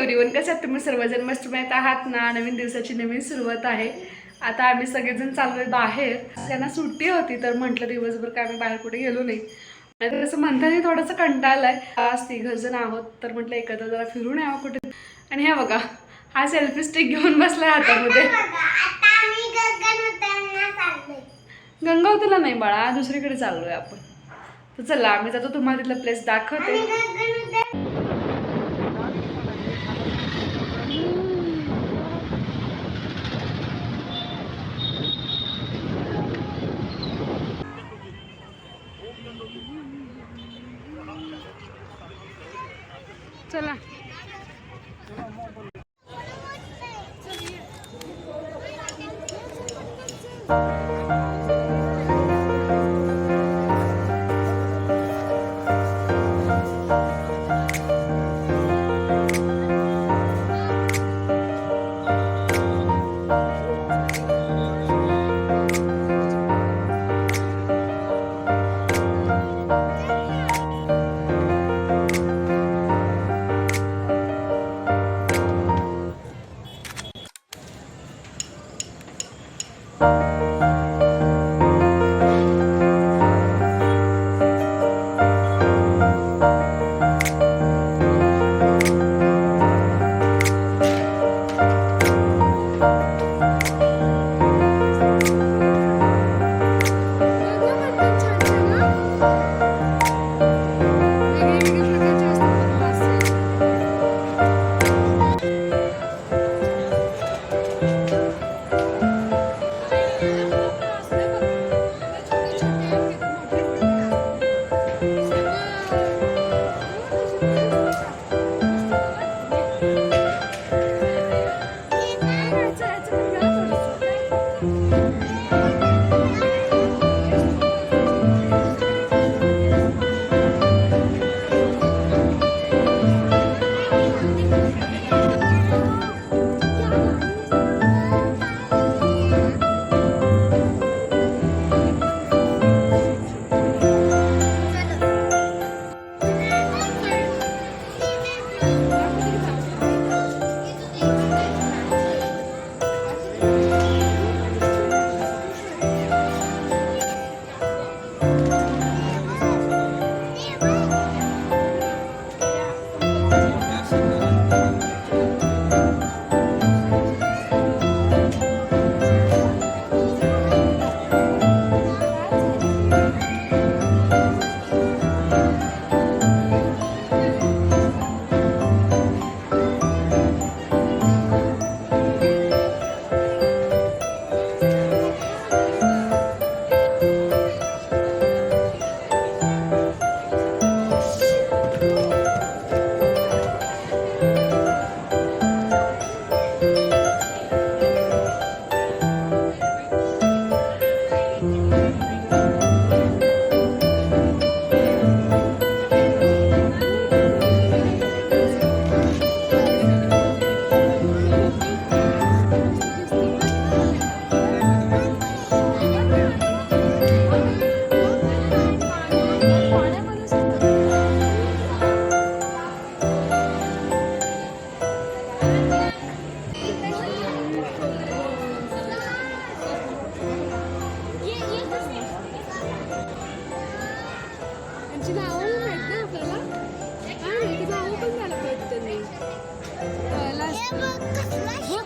आहात तुम्ही सर्वजण मस्त माहीत आहात ना नवीन दिवसाची नवीन सुरुवात आहे. आता आम्ही सगळेजण चाललोय बाहेर. त्यांना सुट्टी होती तर म्हटलं दिवसभर काय आम्ही बाहेर कुठे गेलो नाही. नाही असं म्हणताना थोडंसं कंटाळलाय आज तिघ जण आहोत तर म्हटलं एकत्र जरा फिरून यावं कुठे. आणि हे बघा हा सेल्फी स्टिक घेऊन बसलाय हातामध्ये. आता आम्ही गंगावतीला नाही बाळा दुसरीकडे चाललोय आपण. तर चला आम्ही जातो तुम्हाला तिथलं प्लेस दाखवते. त्यांची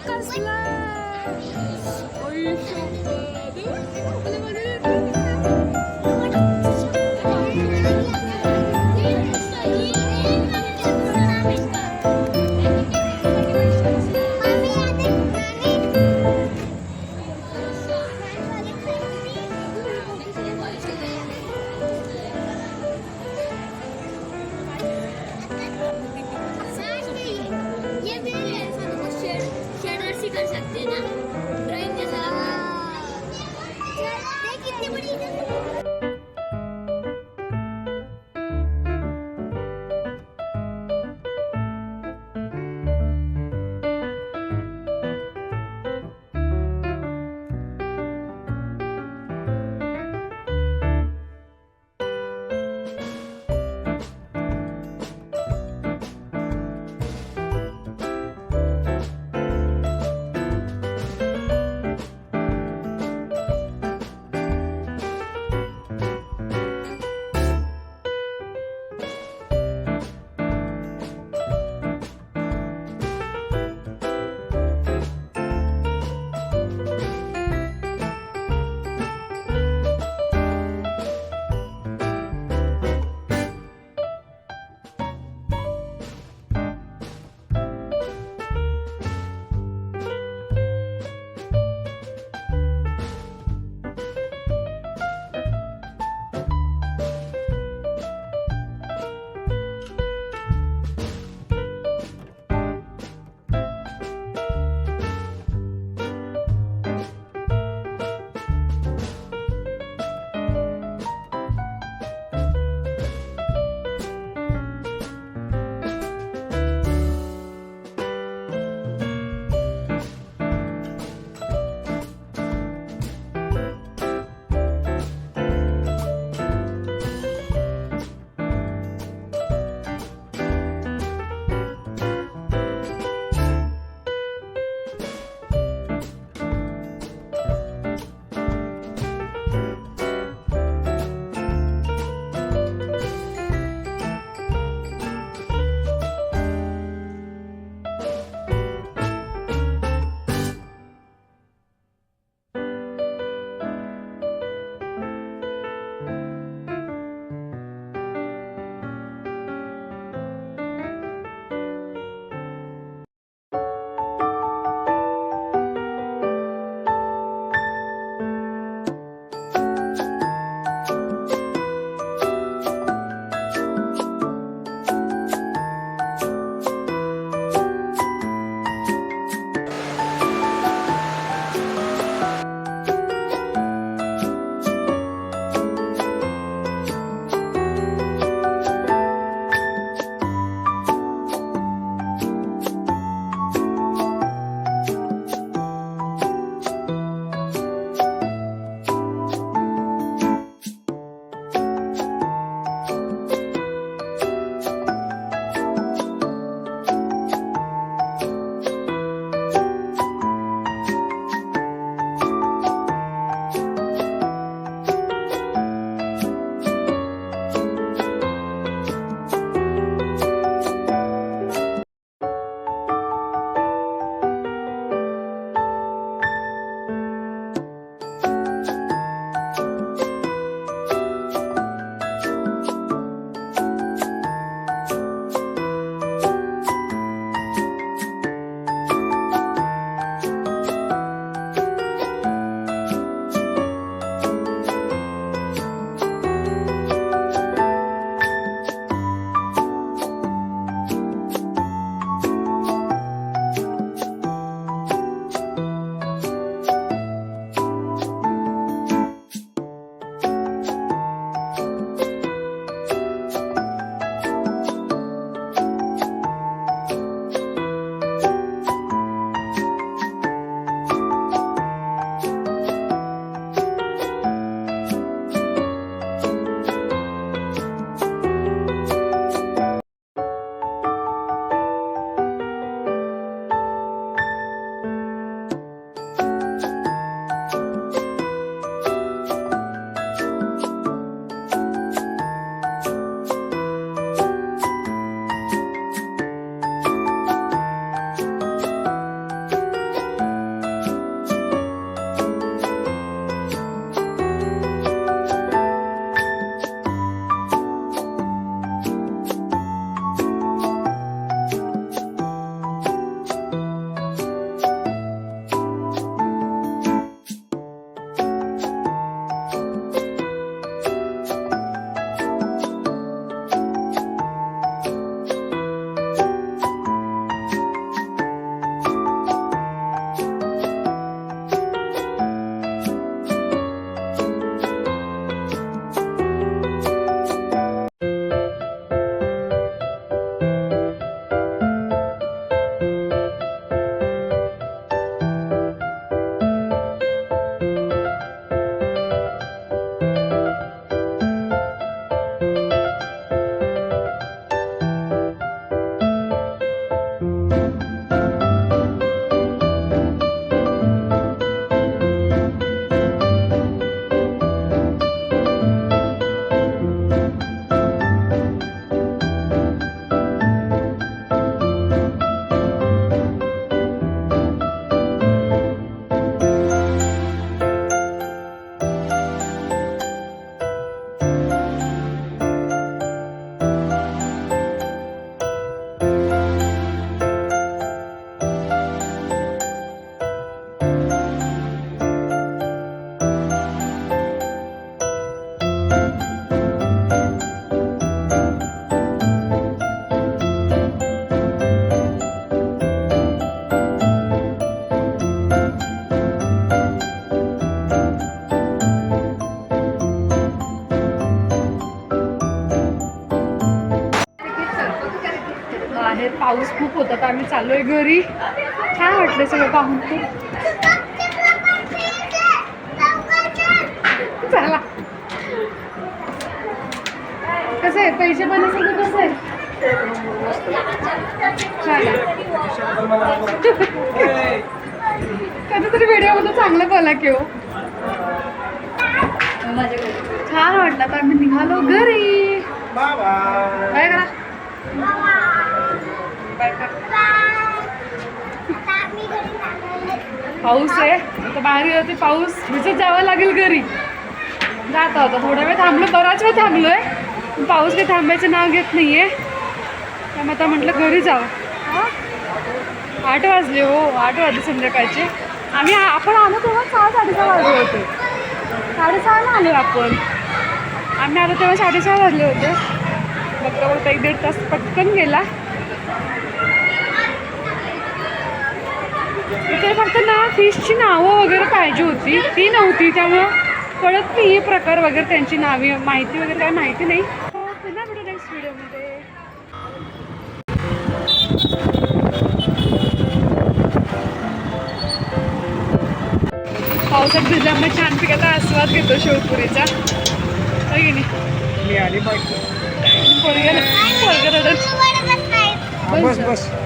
Bakaslar. Ay çok. Değil mi? पाऊस खूप होता तर आम्ही चाललोय घरी. छान वाटलं सगळं पाहून? चला. कसं आहे? पैसे पण सगळं कसं आहे. कधीतरी व्हिडिओमध्ये चांगलं बोला की हो. छान वाटलं तर आम्ही निघालो घरी. काय बाय. करा पाऊस आहे. आता बाहेर होते पाऊस. भिजत जावं लागेल घरी. जाता होता. थोडा वेळ थांबलो. बराच वेळ थांबलो पण पाऊस काही थांबायचं नाव घेत नाही आहे त्यामुळे आता म्हटलं घरी जावं. आठ वाजले हो. आठ वाजले संध्याकाळचे. आम्ही आपण आलो तेव्हा सहा साडेसहा वाजले होते. साडेसहाला आलो आपण. आम्ही आलो तेव्हा साडेसहा वाजले होते. बघता बघता एक दीड तास पटकन गेला. इथे फक्त ना फिशची नावं वगैरे पाहिजे होती. ती नव्हती त्यामुळं कळत नाही हे प्रकार वगैरे त्यांची नावे माहिती वगैरे काय माहिती नाही. पुन्हा भेटू नेक्स्ट व्हिडिओमध्ये पावसात भिजल्यामुळे छान पिकाचा आस्वाद घेतो शेवपुरीचा. की नाही? पोरगं पोरगं रडत बस बस बस बस.